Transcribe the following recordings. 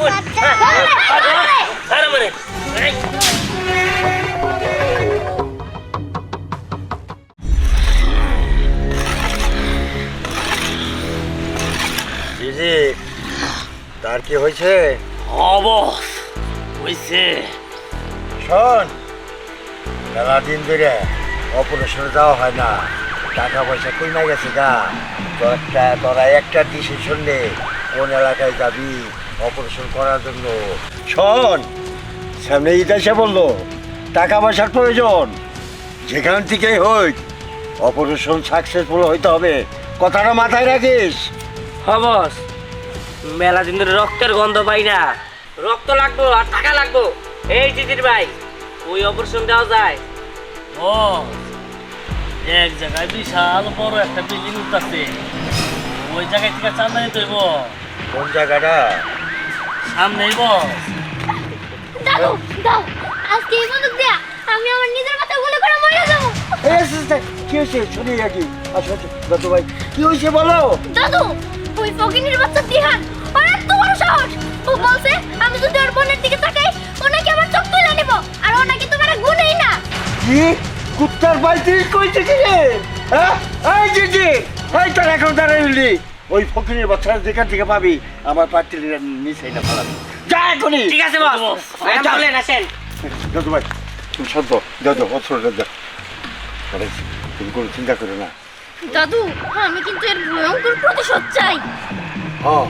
বল আর মানে তার কি হয়েছে? অবস। হইছে। শোন মেলা দিন ধরে অপারেশনে যাওয়া হয় না। টাকা পয়সা কই না গেছে গা। তোরা তোরা একটা ডিসিশন নে কোন এলাকায় যাবি অপারেশন করার জন্য। শোন সামনে ঈদ এসে বলল টাকা পয়সার প্রয়োজন। যেখান থেকেই হোক অপারেশন সাকসেসফুল হইতে হবে। কথাটা মাথায় রাখিস। অবস মেলা দিন ধরে রক্তের গন্ধ পাই না। রক্ত লাগবো আর টাকা লাগবো। এই দিদির ভাই ওই অপারেশন দেওয়া যায়। ও এক জায়গায় বিশাল বড় একটা বিল্ডিং উঠতেছে। ওই জায়গায় থেকে চান্দা নিতে হইব কোন জায়গাটা? সামনে বস দাদু দাও আজকে এই বন্দুক দিয়া আমি আমার নিজের মাথা গুলি করে মরে যাব। কি হয়েছে? শুনি নাকি আসো আসো। দাদু ভাই কি হয়েছে বলো? দাদু ওই ফকিনির বাচ্চা দিহান ওর এত বড় সাহস। ও বলছে আমি যদি ওর বোনের দিকে তাকাই ও নাকি আমার চোখ তুলে নেব। আর ও নাকি তোমার গুণেই না। কি? কুত্তার বাড়িতে কইছে কি রে? হ্যাঁ? এই জি জি এই তোর এখন দাঁড়াইলি ওই ফকিরের বাচ্চা যেখান থেকে পাবি আমার পার্টি নিচে না ফেলাবি। যা এখনই। ঠিক আছে বস। বলেন আসেন। দাদু ভাই তুমি শান্ত দাদু অস্ত্রটা দাও তুমি কোনো চিন্তা করো না। দাদু আমি কিন্তু এর ভয়ঙ্কর প্রতিশোধ চাই। হ্যাঁ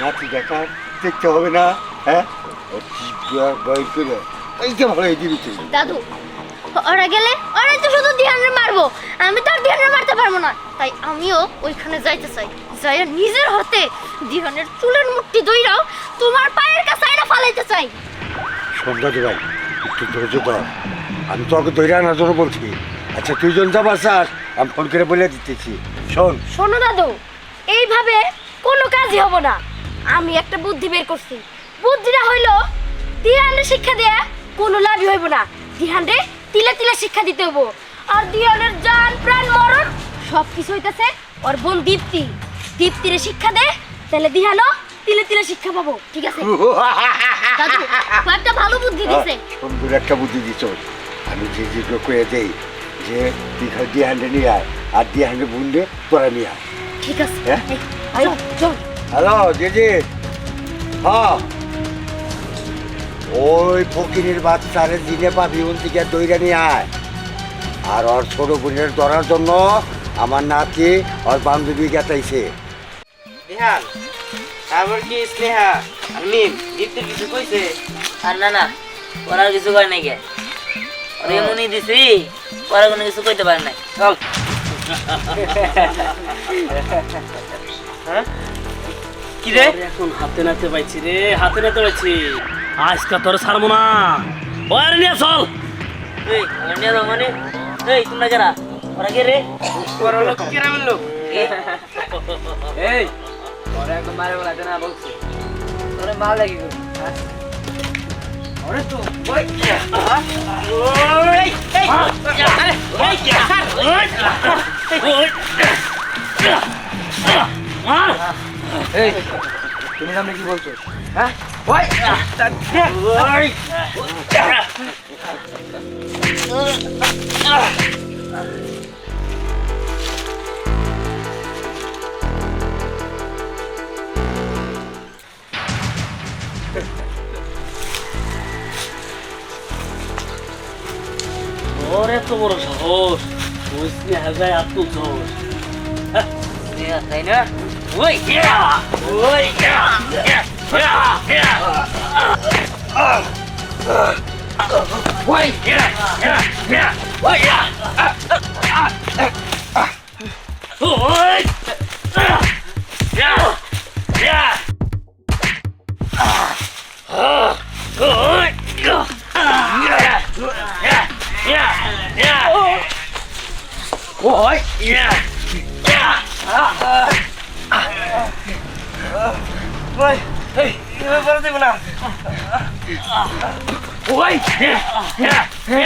নাতি দেখার দেখতে হবে না হ্যাঁ? জিভ করে। ভালো দিবি তুই দাদু ওরা গেলে ওরাই তো শুধু দিহানের মারবো। আমি তো আর মারতে পারব না। তাই আমিও ওইখানে যাইতে চাই। যাইয়া নিজের হাতে দিহানের চুলের মুঠি দইরাও তোমার পায়ের কাছে আইনা ফালাইতে চাই। সন্ধ্যা ভাই একটু ধৈর্য ধর। আমি তোকে ধৈর্য আনার জন্য বলছি। আচ্ছা তুই জন যাবার চাস আমি ফোন করে বলে দিতেছি। শোন। শোনো দাদু এইভাবে কোনো কাজই হব না। আমি একটা বুদ্ধি বের করছি। বুদ্ধিটা হইল দিহানের শিক্ষা দেয়া কোনো লাভই হইব না। দিহানরে তিলে তিলে শিক্ষা দিতে হইব। আর দিহানের জান প্রাণ মরণ সব কিছু হইতাছে ওর বোন দীপ্তি। দীপ্তিরে শিক্ষা দে তাহলে দিহানও তিলে তিলে শিক্ষা পাবো। ঠিক আছে? দাদু একটা ভালো বুদ্ধি দিছে। সুন্দর একটা বুদ্ধি দিছ। আমি যে যে কয়ে দেই যে দিয়ে নিয়ে আয় আর দিয়ে বুনলে তোরা নিয়ে আয়। ঠিক আছে। হ্যাঁ? চল। হ্যালো দিদি হ্যাঁ। ওই ফকিরের বাচ্চারে দিনে পাবি ওন থেকে দইরা নিয়ে আয়। আর ওর ছোট বোনের ধরার জন্য আমার নাতি ওর বান্ধবী গেতাইছে। বিহান তারপর কি স্নেহা? আর মিম দীপ্তি কিছু কইছে? আর না না ওরা কিছু করে নাই ওরা এমনই দিছি ওরা কোনো কিছু কইতে পারে নাই। চল। হ্যাঁ? কি রে? এখন হাতে নাতে পাইছি রে হাতে নাতে পাইছি। আজকে তোর ছাড়বো না। ওয়ার নিয়ে চল। এই ওরা নিয়ে মানে। এই তোমরা যারা ওরা কে রে? ওরা লোক কিরামের লোক। এই। ওরা একদম মারে বলা না বলছি। তোরে মাল লাগি গো ওরে তো ওই ওই Agora é tomar os arroz. Vou ensinar a velha a todos os arroz. Vê a velha? Oi! โอ้ยเฮ้ยเฮ้ยเฮ้ยสิบนะโอ้ยเฮ้ยเฮ้ยเฮ้ย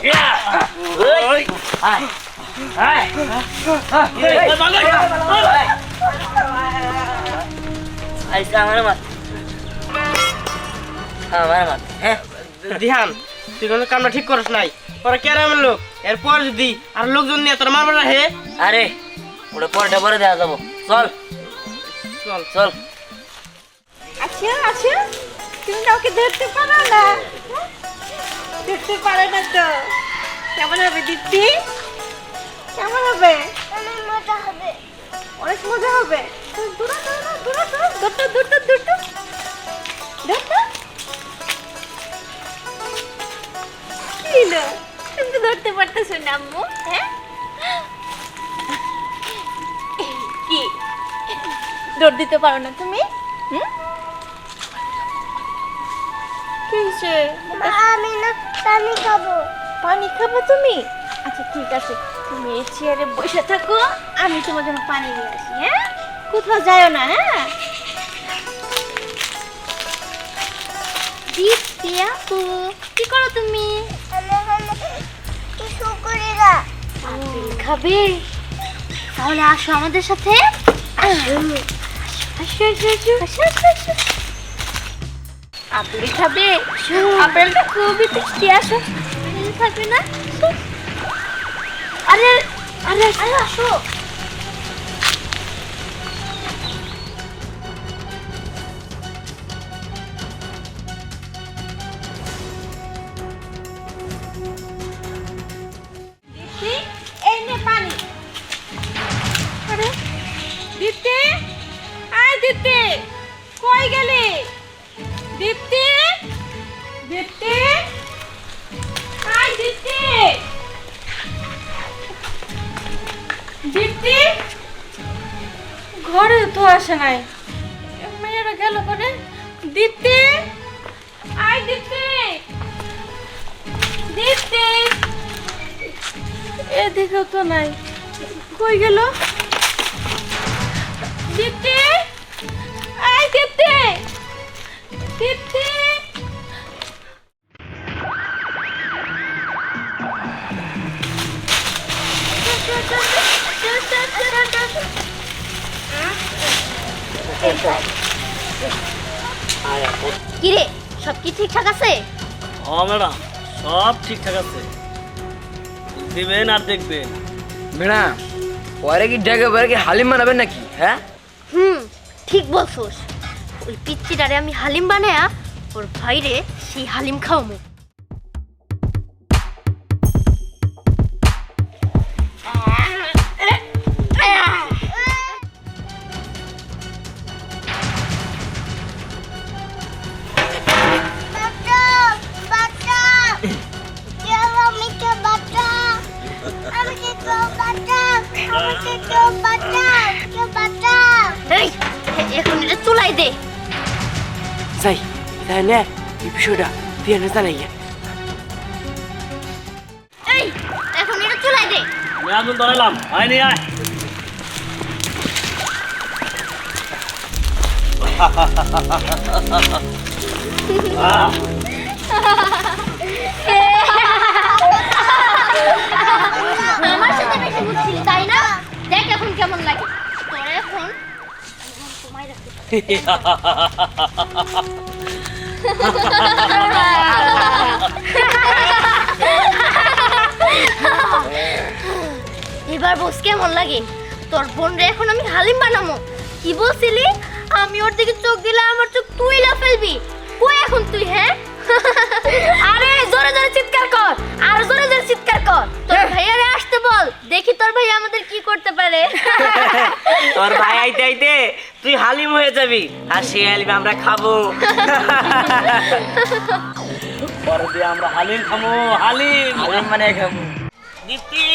เฮ้ยเฮ้ยเฮ้ยเฮ้ยมาเลยมาเลยไอ้สามมา হ্যাঁ দিহান তুই কোনো কামটা ঠিক করিস নাই পরে কেরামের লোক এরপর যদি আর লোকজন নিয়ে তোর মারবার হে আরে ওটা পরেটা পরে দেওয়া যাব। চল। চল। চল। আচ্ছা আচ্ছা। তুমি কাউকে ধরতে পারো না? হ্যাঁ? ধরতে পারো না তো। কেমন হবে দীপ্তি? কেমন হবে? অনেক মজা হবে। অনেক মজা হবে? দূরা দূরা দূরা দূরা দূরটা দূরটা দূরটা দূরটা কি না তুমি ধরতে পারতেছো না আম্মু হ্যাঁ? কি? দৌড় দিতে পারো না তুমি? হুম? কি হয়েছে? আমি না পানি খাব। পানি খাব তুমি? আচ্ছা ঠিক আছে। তুমি এই চেয়ারে বসে থাকো আমি তোমার জন্য পানি নিয়ে আসি হ্যাঁ? কোথাও যাও না হ্যাঁ? দীপ্তি আপু। কি করো তুমি? না আপেল খাবে? তাহলে আসো আমাদের সাথে। আসো। আসো আসো আসো আসো আপেল খাবে? আপেলটা খুবই টেস্টি আসো। খাবে না? আরে আরে আরে আসো। দীপ্তি ঘরে তো আসে নাই। মেয়েরা গেল করে দীপ্তি? আয় দীপ্তি। দীপ্তি? এদিকেও তো নাই। কই গেল? দীপ্তি? আয় দীপ্তি। দীপ্তি? কিরে সব কি ঠিকঠাক আছে? ও ম্যাডাম সব ঠিকঠাক আছে। দিবেন আর দেখবেন। ম্যাডাম পরে কি ডেকে পরে কি হালিম বানাবেন নাকি হ্যাঁ? হুম ঠিক বলছোস। ওই পিচ্চিটারে আমি হালিম বানায়া ওর ভাইরে সেই হালিম খাওয়ামু। যাই তাহলে এই বিষয়টা দিহানে জানাই গিয়া এই এখন এটা তুলাই দে আমি আগুন ধরাইলাম হয়নি আয় আমার সাথে বেশি বুঝছিলি তাই না দেখ এখন কেমন লাগে এবার বস, কেমন লাগে? তোর বোন রে, এখন আমি হালিম বানামো। কি বলছিলি? আমি ওর দিকে চোখ দিলে আমার চোখ তুই লা ফেলবি। কই এখন তুই হ্যাঁ? আরে, জোরে জোরে চিৎকার কর। আর জোরে জোরে চিৎকার কর। তোর ভাইয়ারে আসতে বল। দেখি তোর ভাই আমাদের কি করতে পারে। তোর ভাই আইতে আইতে তুই হালিম হয়ে যাবি। আর সেই হালিম আমরা খাব। পরে দিয়ে আমরা হালিম খামো হালিম। হালিম মানে খাব। দীপ্তি।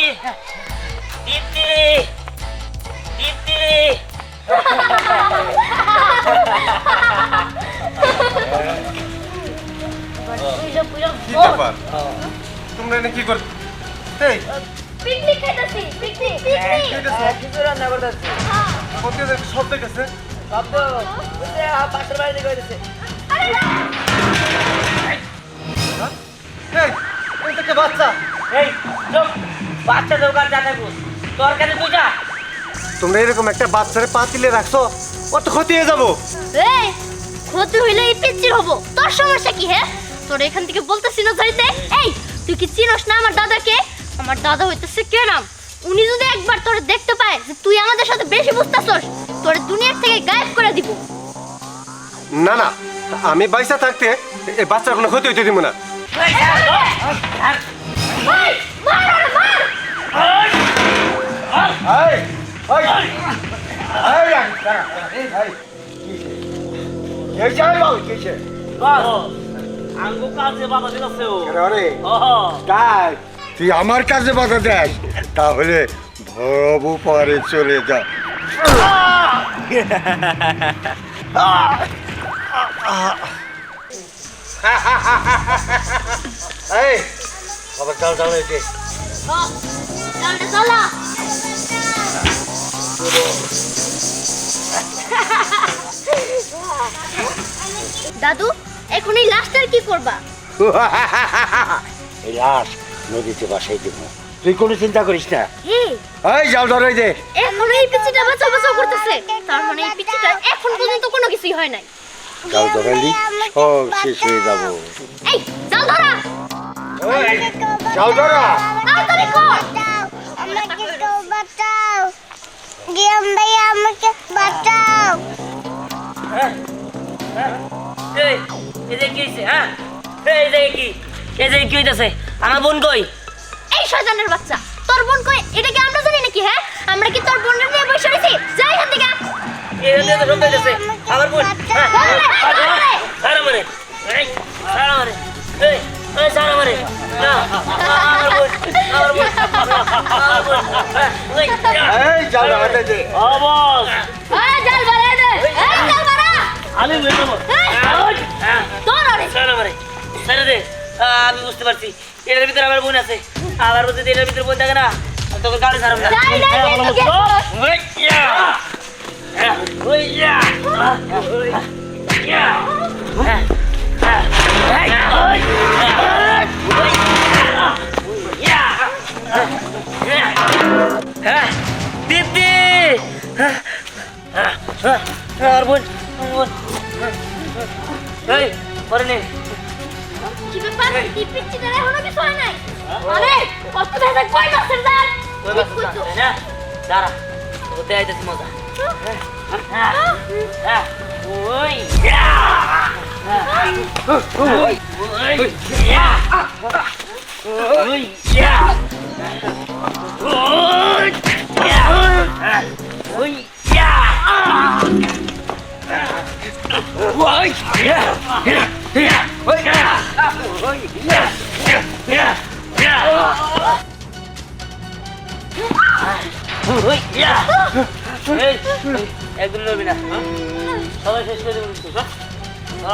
দীপ্তি। দীপ্তি। পুইলো কি ব্যাপার? তোমরা এনে কি কর এই! পিকনিক খাইতাছি পিকনিক পিকনিক! কি হইতাছে? কিছু রান্না করতেছি। কোথায় একটা শব্দ গেছে শব্দ বুঝতে পাশের বাড়ি থেকে হইতেছে বাচ্চা। এই চুপ! বাচ্চা দোকান যা থাকব তোর কাছে তুই যা। তোমরা এরকম একটা বাচ্চারে পা তিলে রাখছো ও তো ক্ষতি হয়ে যাব। এই ক্ষতি হইলে এই পিচ্চির হব। তোর সমস্যা কি হ্যাঁ? তোর এখান থেকে বলতেছি না যাইতে। চিনস না আমার দাদাকে আমার দাদা হইতেছে কে নাম উনি যদি একবার তোরে দেখতে পায় যে তুই আমাদের সাথে বেশি বুঝতেছস তোরে দুনিয়ার থেকে গায়েব করে দিব না না আমি বাইসা থাকতে এই বাচ্চার কোনো ক্ষতি হইতে দিব না এই, আঙ্গু কাজে বাধা দিলাছে ও আরে, ওহো তাই, তুই আমার কাছে বাধা দেস? তাহলে ভরবু পরে চলে যা। এই আবার চাল চাল হয়েছে হ্যাঁ, চলটা চলা দাদু এখন এই লাশটার কি করবা? এই লাশ নদীতে বাসাই দেব। তুই কোনো চিন্তা করিস না। হে। এই যাও ধরে দে এখন এই পিচিটা বাঁচাও বাঁচাও করতেছে। তার মানে এই পিচিটা এখন পর্যন্ত কোনো কিছুই হয় নাই। যাও ধরালি সব শেষ হয়ে যাব। এই জাল ধরা। যাও ধরা। তাড়াতাড়ি কর। আমাকে কেউ বাঁচাও। গিয়াম ভাই আমাকে বাঁচাও এই। এই যে কি হইছে হ্যাঁ এই যে কি এই যে কি হইতাছে আমার বোন কই এই শয়তানের বাচ্চা তোর বোন কই এটা কি আমরা জানি নাকি হ্যাঁ আমরা কি তোর বোনের নিয়ে বসে রয়েছি যাই এখান থেকে এই যে তো শুনতে হইতাছে আমার বোন হ্যাঁ ধরে, ধরে। সারা মারে এই সারা মারে এই এই সারা মারে না আমার বোন আমার বোন আমার বোন হ্যাঁ, এই যাও ধরা দে ও এই, জাল বাড়া দে এই জাল বাড়া আলি লই আমি বুঝতে পারছি। এটার ভিতরে আমার বোন আছে। আবার বলতে যদি এটার ভিতরে বোন থাকে না তোকে গাড়ি ছাড়াম না। যাই ওতে আইতেছি মজা হ্যাঁ হ্যাঁ ওই ইয়া ওই ওই ইয়া ওই ওই! একদম নড়বি না হ্যাঁ? সবাই শেষ করে দেবো কিন্তু, হ্যাঁ?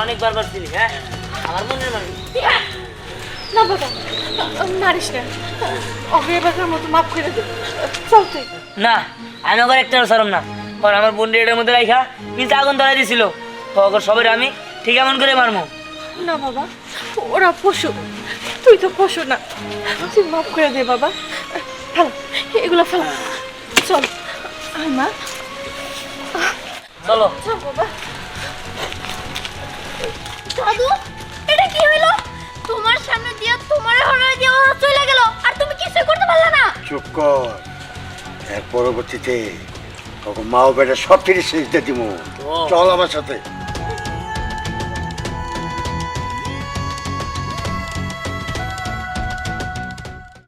অনেক বারবার ছিলি হ্যাঁ? আমার মনের মানবি না বাবা মারিস না। ওকে মতো মাফ করে দে। চল তুই। না আমি ওকে একটা সরম না। কারণ আমার বোন এটার মধ্যে রাখা কিন্তু আগুন ধরাই দিছিল। ওকে সবাই আমি ঠিক এমন করে মারমু না বাবা ওরা পশু। তুই তো পশু না। তুই মাফ করে দে বাবা। ফেলা এগুলো ফেলা। চল। আয় মা। চলো। চল বাবা। দাদু এটা কি হইল? তোমার সামনে দিয়া তোমার হলো দিয়া চলে গেল আর তুমি কিছুই করতে পারলে না। চুপ কর। এর পরবর্তীতে কখন মাও বেটা সব ফিরে শেষ দিয়ে দিব চল আমার সাথে।